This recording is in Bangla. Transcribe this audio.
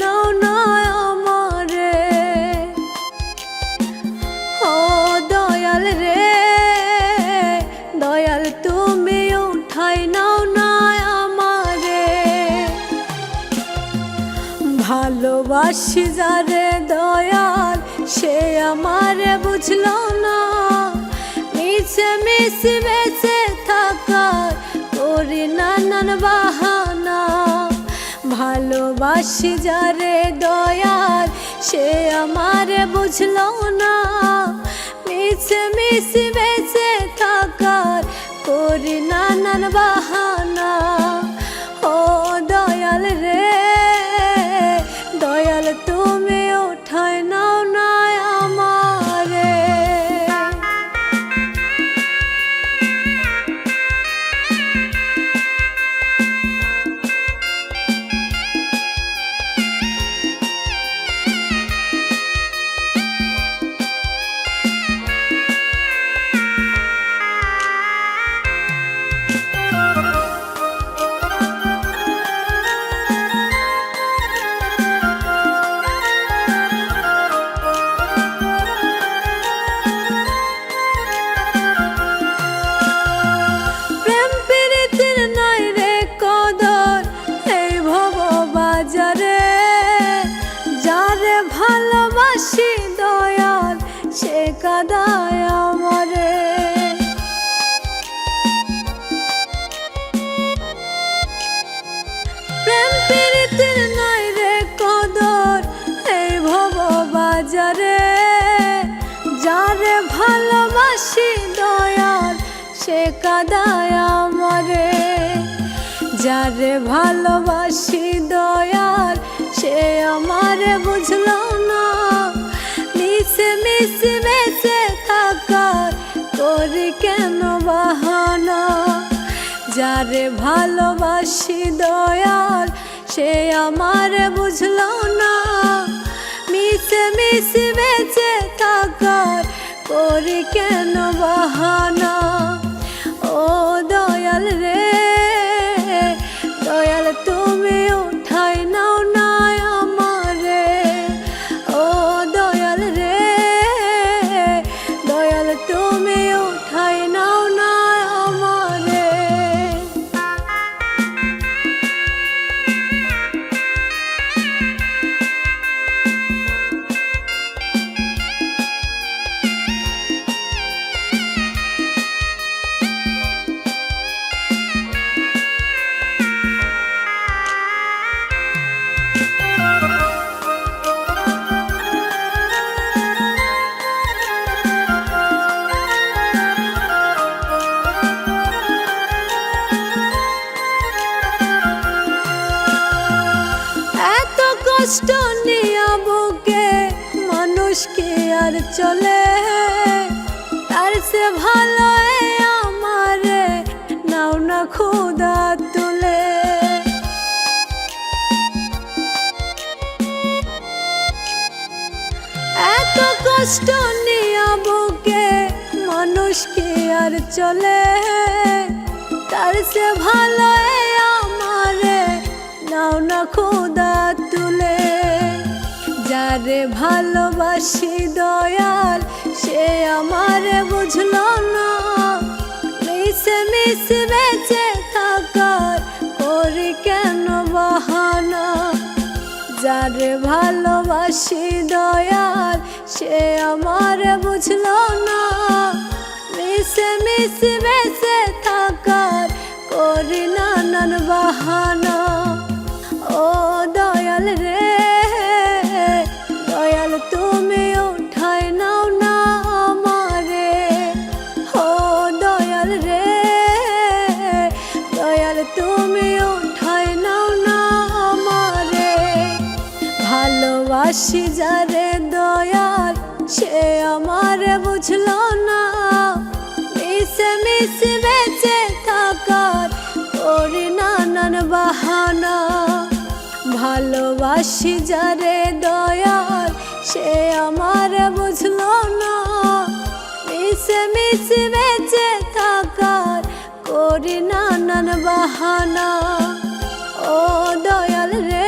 নাও না ও দয়াল রে, দয়াল নাও না ভালোবাসি যারে দয়াল, সে আমার বুঝলো না। ভালোবাসি যারে দয়াল সে আমার বুঝলো না। মিছে মিছে বেঁচে থাকার করি নানান বাহানা। ভালোবাসি দয়াল, সে কাদায় আমারে। যারে ভালোবাসি দয়াল, সে আমারে বুঝলো না। মিশে মিশে বেঁচে থাকার করি কেন বাহানা? যারে ভালোবাসি দয়াল, সে আমারে বুঝলো না। মিশে মিশে বেঁচে থাকার করি কেন বাহানা? এত কষ্ট নিয়া বুকে মানুষ কি আর চলে? তার সে ভালো আমারে নাও না খুদা তুলে। এত কষ্ট নিয়া বুকে মানুষ কি আর চলে? তার সে ভালো আমারে নাও না খুদা তুলে। যারে ভালোবাসি দয়াল, সে আমারে বুঝল না। মিশে মিশে বেঁচে থাকার করি কেন বাহানা? যারে ভালোবাসি দয়াল, সে আমারে বুঝল না। মিশে মিশে বেঁচে থাকার করি নানান বাহানা। যারে দয়াল, সে আমার বুঝলো না। মিশে মিশে বেঁচে থাকার করি নানান বাহানা। ভালোবাসি যারে দয়াল, সে আমারে বুঝলো না। মিশে মিশে বেঁচে থাকার করি নানান বাহানা। ও দয়াল রে